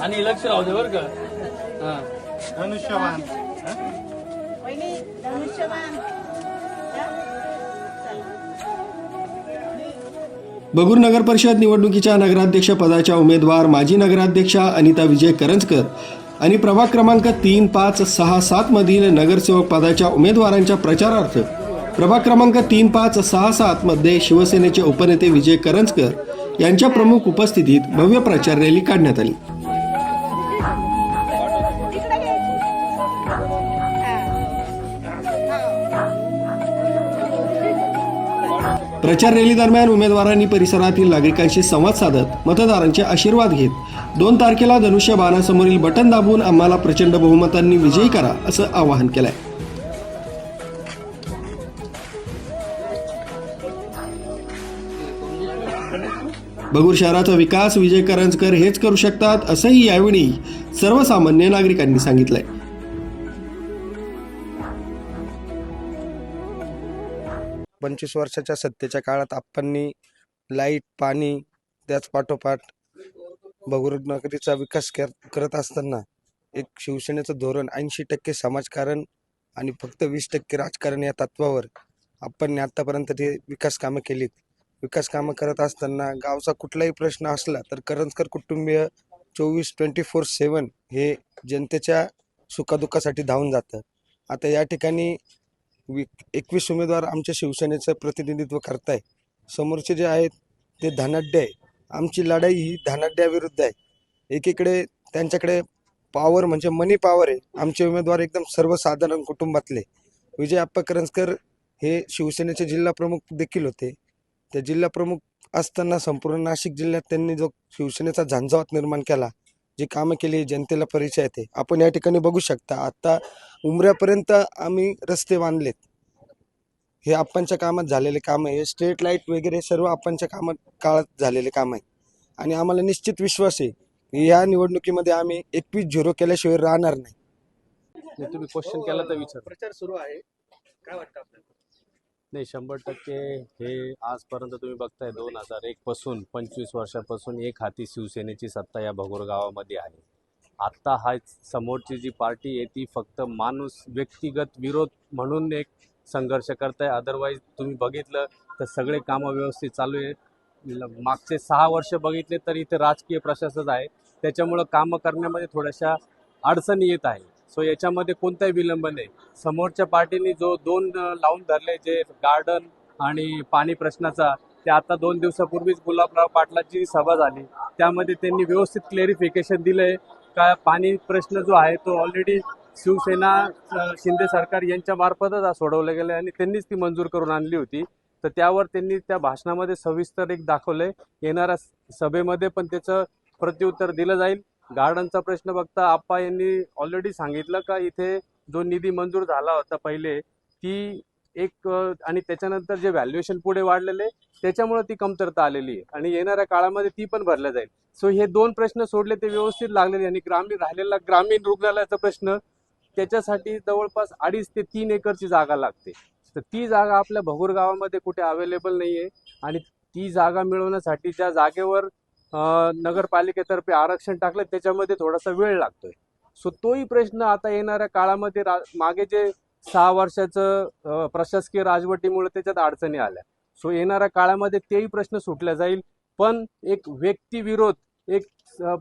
आणि लक्ष राहू दे बरं का. हा. धनुष्यवान वहिनी बगूर नगर परिषद निवडणुकीच्या नगराध्यक्ष पदाच्या उमेदवार माजी नगराध्यक्षा अनिता विजय करंजकर आणि प्रभाग क्रमांक तीन पाच सहा सात मधील नगरसेवक पदाच्या उमेदवारांच्या प्रचारार्थ प्रभाग क्रमांक तीन पाच सहा सात मध्ये शिवसेनेचे उपनेते विजय करंजकर यांच्या प्रमुख उपस्थितीत भव्य प्रचार रॅली काढण्यात आली. प्रचार रॅली दरम्यान उमेदवारांनी परिसरातील नागरिकांशी संवाद साधत मतदारांचे आशीर्वाद घेत दोन तारखेला धनुष्य बाणासमोरील बटन दाबून आम्हाला प्रचंड बहुमतांनी विजयी करा असं आवाहन केलंय. बगूर शहराचा विकास विजय करंजकर हेच करू शकतात असंही यावेळी सर्वसामान्य नागरिकांनी सांगितलंय. पंचवीस वर्षाच्या सत्तेच्या काळात आपणनी लाइट पाणी त्याच पाठोपाठ भगूर नगरीचा विकास कर करत असताना एक शिवसेनेचं धोरण ऐंशी टक्के समाजकारण आणि फक्त वीस टक्के राजकारण या तत्वावर आपण आतापर्यंत ते विकास कामं केलीत विकास कामं करत असताना गावचा कुठलाही प्रश्न असला तर करंजकर कुटुंबीय चोवीस ट्वेंटी फोर सेवन हे जनतेच्या सुखादुःखासाठी धावून जातं. आता या ठिकाणी वि एकवीस उमेदवार आमच्या शिवसेनेचं प्रतिनिधित्व करताय. समोरचे जे आहेत ते धनाढ्य आहे. आमची लढाई ही धनाढ्याविरुद्ध आहे. एकीकडे त्यांच्याकडे पॉवर म्हणजे मनी पॉवर आहे. आमचे उमेदवार एकदम सर्वसाधारण कुटुंबातले. विजय अप्पा करंजकर हे शिवसेनेचे जिल्हा प्रमुख देखील होते. त्या जिल्हा प्रमुख असताना संपूर्ण नाशिक जिल्ह्यात त्यांनी जो शिवसेनेचा झंझावात निर्माण केला जी कामं केली जनतेला परिचय येते. आपण या ठिकाणी बघू शकता आता उमऱ्यापर्यंत आम्ही रस्ते बांधलेत. हे आपणच्या कामात झालेले काम आहे. स्ट्रीट लाइट वगैरे सर्व आपणच्या कामात काळात झालेले काम आहे. आणि आम्हाला निश्चित विश्वास आहे की या निवडणुकीमध्ये आम्ही एकवीस झिरो केल्याशिवाय राहणार नाही. नाही, तुम्ही क्वेश्चन केला तर विचार. प्रचार सुरू आहे. काय वाटतं आपल्याला? नाही शंभर टक्के हे आजपर्यंत तुम्ही बघताय दोन हजार एक पासून पंचवीस वर्षापासून एक हाती शिवसेनेची सत्ता या भगोर गावामध्ये आहे. आत्ता हा समोरची जी पार्टी आहे ती फक्त माणूस व्यक्तिगत विरोध म्हणून एक संघर्ष करताय. अदरवाईज तुम्ही बघितलं तर सगळे कामं व्यवस्थित चालू आहे मागचे सहा वर्ष बघितले तर इथे राजकीय प्रशासक आहे. त्याच्यामुळं कामं करण्यामध्ये थोड्याशा अडचणी येत आहे सो याच्यामध्ये कोणताही विलंब नाही. समोरच्या पार्टीने जो दोन लावून धरले जे गार्डन आणि पाणी प्रश्नाचा ते आता दोन दिवसापूर्वीच गुलाबराव पाटलाची सभा झाली. त्यामध्ये त्यांनी व्यवस्थित क्लेरिफिकेशन दिलंय. का पाणी प्रश्न जो आहे तो ऑलरेडी शिवसेना शिंदे सरकार यांच्या मार्फतच सोडवले गेले आणि त्यांनीच ती मंजूर करून आणली होती. तर त्यावर त्यांनी त्या भाषणामध्ये सविस्तर एक दाखवले येणाऱ्या सभेमध्ये पण त्याचं प्रत्युत्तर दिलं जाईल. गार्डनचा प्रश्न बघता आप्पा यांनी ऑलरेडी सांगितलं का इथे जो निधी मंजूर झाला होता पहिले ती एक आणि त्याच्यानंतर जे व्हॅल्युएशन पुढे वाढलेले त्याच्यामुळे ती कमतरता आलेली आहे. आणि येणाऱ्या काळामध्ये ती पण भरल्या जाईल. सो हे दोन प्रश्न सोडले ते व्यवस्थित लागलेले आणि ग्रामीण राहिलेला ग्रामीण रुग्णालयाचा प्रश्न त्याच्यासाठी जवळपास अडीच ते तीन एकरची जागा लागते. तर ती जागा आपल्या भगूर गावामध्ये कुठे अवेलेबल नाही आहे आणि ती जागा मिळवण्यासाठी ज्या जागेवर नगरपालिकेतर्फे आरक्षण टाकलं त्याच्यामध्ये थोडासा वेळ लागतोय. सो तोही प्रश्न आता येणाऱ्या काळामध्ये रा मागे जे सहा वर्षाचं प्रशासकीय राजवटीमुळे त्याच्यात अडचणी आल्या. सो येणाऱ्या काळामध्ये तेही प्रश्न सुटल्या जाईल. पण एक व्यक्तिविरोध एक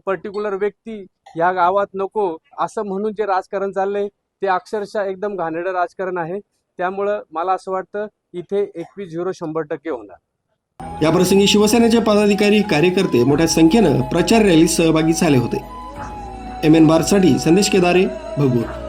पर्टिक्युलर व्यक्ती या गावात नको असं म्हणून जे राजकारण चाललंय ते अक्षरशः एकदम घाणेरडं राजकारण आहे. त्यामुळं मला असं वाटतं इथे एकवीस झिरो शंभर टक्के होणार. याप्रसंगी शिवसेनेचे पदाधिकारी कार्यकर्ते मोठ्या संख्येनं प्रचार रॅलीत सहभागी झाले होते. एम एन बारसाठी संदेश केदारे भगूर.